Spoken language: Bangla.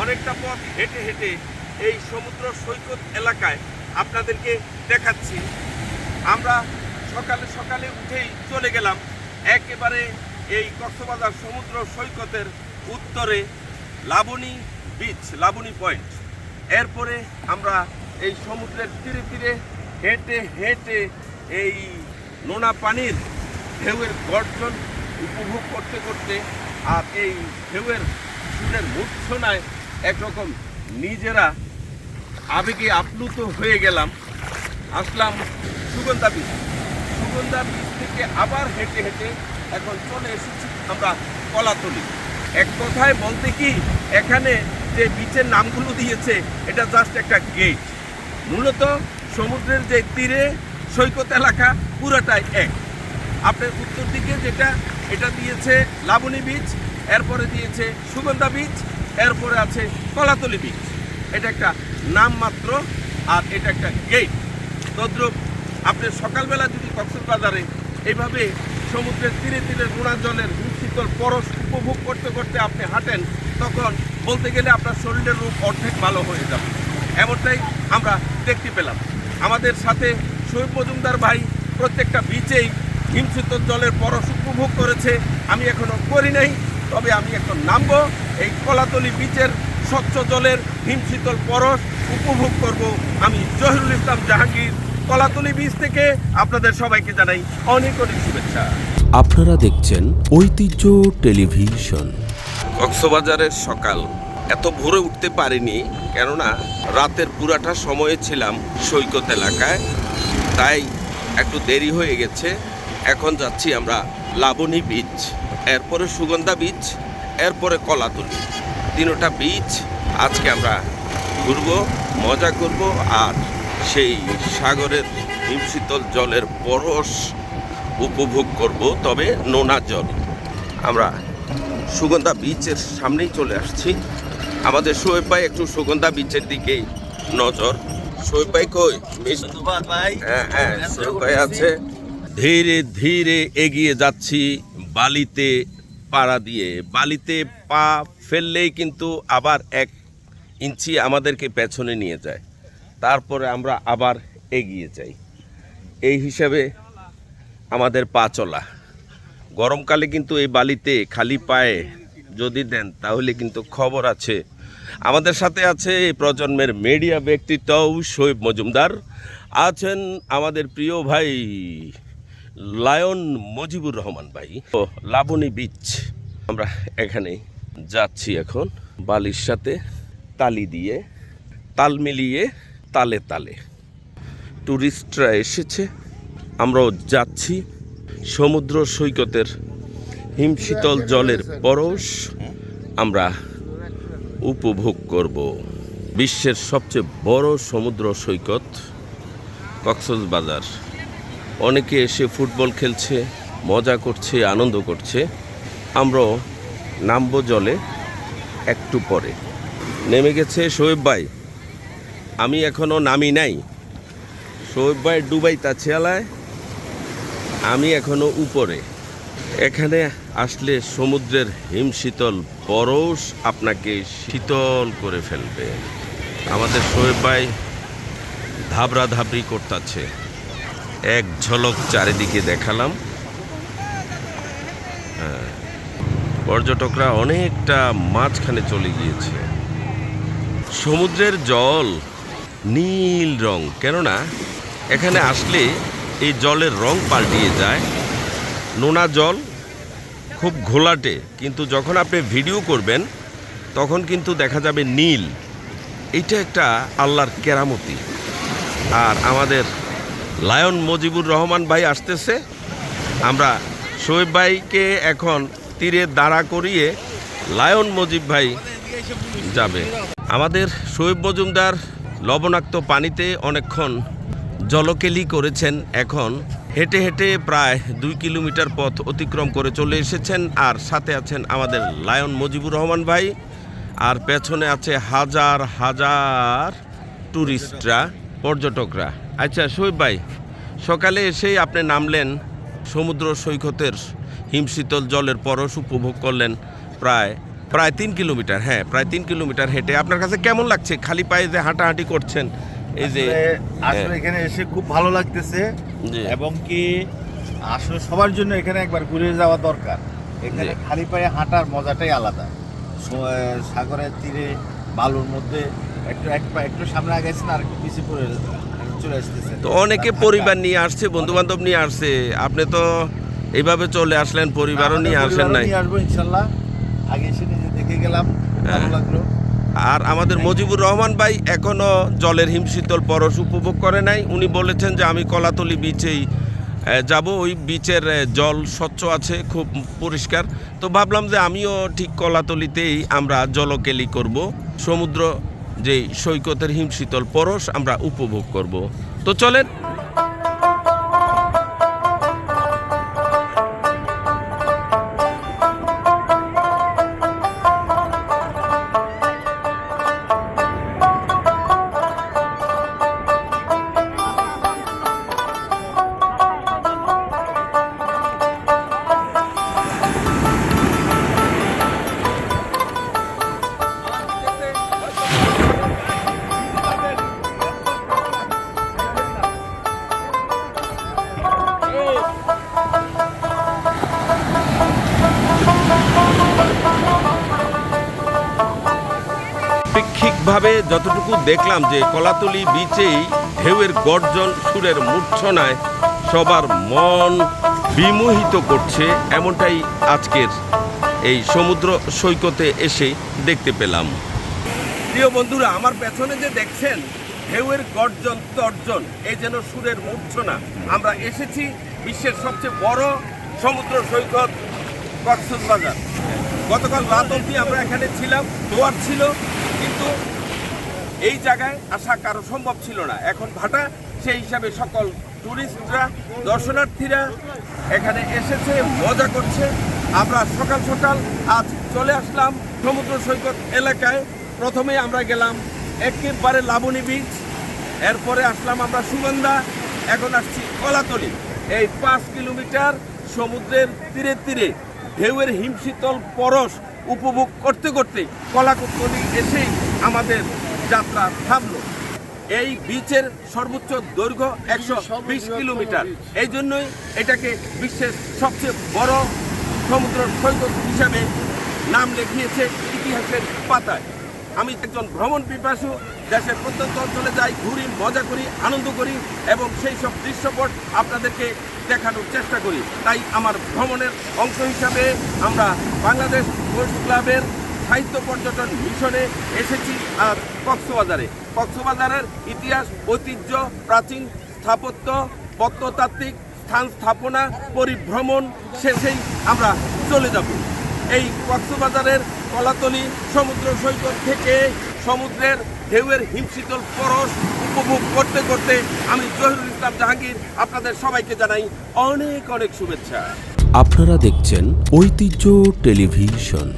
অনেকটা পথ হেঁটে হেঁটে এই সমুদ্র সৈকত এলাকায় আপনাদেরকে দেখাচ্ছি। আমরা সকালে সকালে উঠেই চলে গেলাম একেবারে এই কক্সবাজার সমুদ্র সৈকতের উত্তরে লাবণী বিচ লাবণী পয়েন্ট এরপরে আমরা এই সমুদ্রের তীরে তীরে হেঁটে হেঁটে এই নোনা পানির ঢেউয়ের গর্জন উপভোগ করতে করতে আর এই ঢেউয়ের সুরের মূর্ছনায় একরকম নিজেরা আবেগে আপ্লুত হয়ে গেলাম। আসলাম সুগন্ধা বীজ সুগন্ধা বীজ থেকে আবার হেঁটে হেঁটে এখন চলে এসেছি আমরা কলাতলি। এক কথায় বলতে কি, এখানে যে বিচের নামগুলো দিয়েছে, এটা জাস্ট একটা গেট মূলত সমুদ্রের যে তীরে সৈকত এলাকা, পুরোটাই এক। আপনার উত্তর দিকে যেটা, এটা দিয়েছে লাবণী বীচ এরপরে দিয়েছে সুগন্ধা বীচ এরপরে আছে কলাতলি বীচ এটা একটা নাম মাত্র আর এটা একটা গেট তদ্রুপ আপনি সকালবেলা যদি কক্সবাজারে এইভাবে সমুদ্রের তীরে তীরে গুণা জলের শীতল পরশ উপভোগ করতে করতে আপনি হাঁটেন, তখন বলতে গেলে আপনার শরীরের রূপ অর্ধেক ভালো হয়ে যাবে। এমনটাই আমরা দেখতে পেলাম। আমাদের সাথে শহীদ মজুমদার ভাই প্রত্যেকটা বিচেই হিমশীতল জলের পরশ উপভোগ করেছে। আমি এখনও করি নাই। তবে আমি এখন নামবো। এই কলাতলি বিচের স্বচ্ছ জলের হিমশীতল পরশ উপভোগ করব আমি জহিরুল ইসলাম জাহাঙ্গীর। কলাতলি বিচ থেকে আপনাদের সবাইকে জানাই অনেক অনেক শুভেচ্ছা। আপনারা দেখছেন ঐতিহ্য টেলিভিশন। কক্সবাজারের সকাল। এত ভোরে উঠতে পারিনি কেননা রাতের পুরাটা সময়ে ছিলাম সৈকত এলাকায়। তাই একটু দেরি হয়ে গেছে। এখন যাচ্ছি আমরা লাবণী বীচ এরপরে সুগন্ধা বীচ এরপরে কলাতলি তিনোটা বীচ আজকে আমরা ঘুরবো মজা করব আর সেই সাগরের হিমশীতল জলের পরশ উপভোগ করব তবে নোনা জল। আমরা সুগন্ধা বিচের সামনেই চলে আসছি। আমাদের শোয়েব ভাই একটু সুগন্ধা বিচের দিকেই নজর। শোয়েব ভাই কই? মিস- হ্যাঁ হ্যাঁ শোয়েব ভাই আছে। ধীরে ধীরে এগিয়ে যাচ্ছি বালিতে পাড়া দিয়ে। বালিতে পা ফেললেই কিন্তু আবার এক ইঞ্চি আমাদেরকে পেছনে নিয়ে যায়। তারপরে আমরা আবার এগিয়ে যাই। এই হিসাবে আমাদের পা চলা। গরমকালে কিন্তু এই বালিতে খালি পায়ে যদি দেন, তাহলে কিন্তু খবর আছে। আমাদের সাথে আছে এই প্রজন্মের মিডিয়া ব্যক্তিত্ব, শোয়েব মজুমদার। আছেন আমাদের প্রিয় ভাই লায়ন মজিবুর রহমান ভাই। ও, লাবণী বিচ। আমরা এখানে যাচ্ছি এখন বালির সাথে তালি দিয়ে, তাল মিলিয়ে তালে তালে। টুরিস্টরা এসেছে, আমরাও যাচ্ছি। সমুদ্র সৈকতের হিমশীতল জলের পরশ আমরা উপভোগ করব। বিশ্বের সবচেয়ে বড় সমুদ্র সৈকত কক্সবাজার। অনেকে এসে ফুটবল খেলছে, মজা করছে, আনন্দ করছে। আমরাও নামবো জলে একটু পরে। নেমে গেছে শোয়েব ভাই। আমি এখনও নামি নাই। শোয়েব ভাই ডুবাই তাছিয়ালায় আমি এখনও উপরে। এখানে আসলে সমুদ্রের হিমশীতল পরশ আপনাকে শীতল করে ফেলবে। আমাদের শোয়েব ভাই ধাবরা ধাবরি করতেছে। এক ঝলক চারিদিকে দেখালাম। হ্যাঁ, পর্যটকরা অনেকটা মাঝখানে চলে গিয়েছে। সমুদ্রের জল নীল রং কেননা এখানে আসলে এই জলের রং পাল্টিয়ে যায়। নোনা জল খুব ঘোলাটে কিন্তু যখন আপনি ভিডিও করবেন তখন কিন্তু দেখা যাবে নীল। এটা একটা আল্লাহর কেরামতি। আর আমাদের লায়ন মজিবুর রহমান ভাই আসতেছে। আমরা শোয়েব ভাইকে এখন তীরে দাঁড়া করিয়ে লায়ন মজিব ভাই যাবে। আমাদের শোয়েব মজুমদার লবণাক্ত পানিতে অনেকক্ষণ জলকেলি করেছেন। এখন হেঁটে হেঁটে প্রায় দুই কিলোমিটার পথ অতিক্রম করে চলে এসেছেন আর সাথে আছেন আমাদের লায়ন মজিবুর রহমান ভাই। আর পেছনে আছে হাজার হাজার টুরিস্টরা, পর্যটকরা। আচ্ছা শোয়েব ভাই সকালে এসেই আপনি নামলেন সমুদ্র সৈকতের হিমশীতল জলের পরশ উপভোগ করলেন প্রায় প্রায় তিন কিলোমিটার হ্যাঁ প্রায় তিন কিলোমিটার হেঁটে। আপনার কাছে কেমন লাগছে? খালি পায়ে যে হাঁটাহাঁটি করছেন এই যে আসলে- আসলে এখানে এসে খুব ভালো লাগতেছে। এবং কি আসলে সবার জন্য এখানে একবার ঘুরে যাওয়া দরকার। এখানে খালি পায়ে হাঁটার মজাটাই আলাদা। সাগরের তীরে বালুর মধ্যে একটু এক পা একটু সামনে আগাইছেন আর একটু পিছিয়ে পড়ে চলে আসতেছে। তো অনেকে পরিবার নিয়ে আসছে বন্ধু বান্ধব নিয়ে আসছে। আপনি তো এইভাবে চলে আসলেন পরিবারও নিয়ে আসেন নাই। আসব ইনশাল্লাহ। আগে এসে নিজে দেখে গেলাম ভালো হ্যাঁ। লাগল। আর আমাদের মজিবুর রহমান ভাই এখনও জলের হিমশীতল পরশ উপভোগ করে নাই। উনি বলেছেন যে আমি কলাতলি বিচেই যাব। ওই বিচের জল স্বচ্ছ আছে খুব পরিষ্কার। তো ভাবলাম যে আমিও ঠিক কলাতলিতেই আমরা জলকেলি করব। সমুদ্র যে সৈকতের হিমশীতল পরশ আমরা উপভোগ করব। তো চলেন আপেক্ষিকভাবে যতটুকু দেখলাম যে কলাতলি বিচেই ঢেউয়ের গর্জন, সুরের মূর্ছনায় সবার মন বিমোহিত করছে এমনটাই আজকের এই সমুদ্র সৈকতে এসে দেখতে পেলাম। প্রিয় বন্ধুরা, আমার পেছনে যে দেখছেন, ঢেউয়ের গর্জন, তর্জন, এই যেন সুরের মূর্ছনা, আমরা এসেছি বিশ্বের সবচেয়ে বড় সমুদ্র সৈকত, কক্সবাজার। গতকাল রাত অবধি আমরা এখানে ছিলাম, দোয়ার ছিল কিন্তু এই জায়গায় আসা কারও সম্ভব ছিল না। এখন ভাটা, সেই হিসাবে সকল টুরিস্টরা, দর্শনার্থীরা এখানে এসেছে, মজা করছে। আমরা সকাল সকাল আজ চলে আসলাম সমুদ্র সৈকত এলাকায়। প্রথমে আমরা গেলাম একেবারে লাবণী বিচ এরপরে আসলাম আমরা সুগন্ধা, এখন আসছি কলাতলি। এই পাঁচ কিলোমিটার সমুদ্রের তীরে তীরে। ঢেউয়ের হিমশীতল পরশ উপভোগ করতে করতে কলাকুকলি এসেই আমাদের যাত্রা থামলো। এই বিচের সর্বোচ্চ দৈর্ঘ্য একশো বিশ কিলোমিটার। এই জন্যই এটাকে বিশ্বের সবচেয়ে বড় সমুদ্র সৈকত হিসাবে নাম লেখিয়েছে ইতিহাসের পাতায়। আমি একজন ভ্রমণ পিপাসু, দেশের প্রত্যন্ত অঞ্চলে যাই, ঘুরি, মজা করি, আনন্দ করি এবং সেই সব দৃশ্যপট আপনাদেরকে দেখানোর চেষ্টা করি। তাই আমার ভ্রমণের অংশ হিসাবে আমরা বাংলাদেশ স্পোর্টস ক্লাবের সাহিত্য পর্যটন মিশনে এসেছি আজ কক্সবাজারে। কক্সবাজারের ইতিহাস, ঐতিহ্য, প্রাচীন স্থাপত্য, প্রত্নতাত্ত্বিক স্থান স্থাপনা, পরিভ্রমণ শেষেই আমরা চলে যাব। এই কক্সবাজারের কলাতলি সমুদ্র সৈকত থেকে সমুদ্রের ঢেউয়ের হিমশীতল পরশ উপভোগ করতে করতে আমি জহিরুল ইসলাম জাহাঙ্গীর আপনাদের সবাইকে জানাই অনেক অনেক শুভেচ্ছা। আপনারা দেখছেন ঐতিহ্য টেলিভিশন।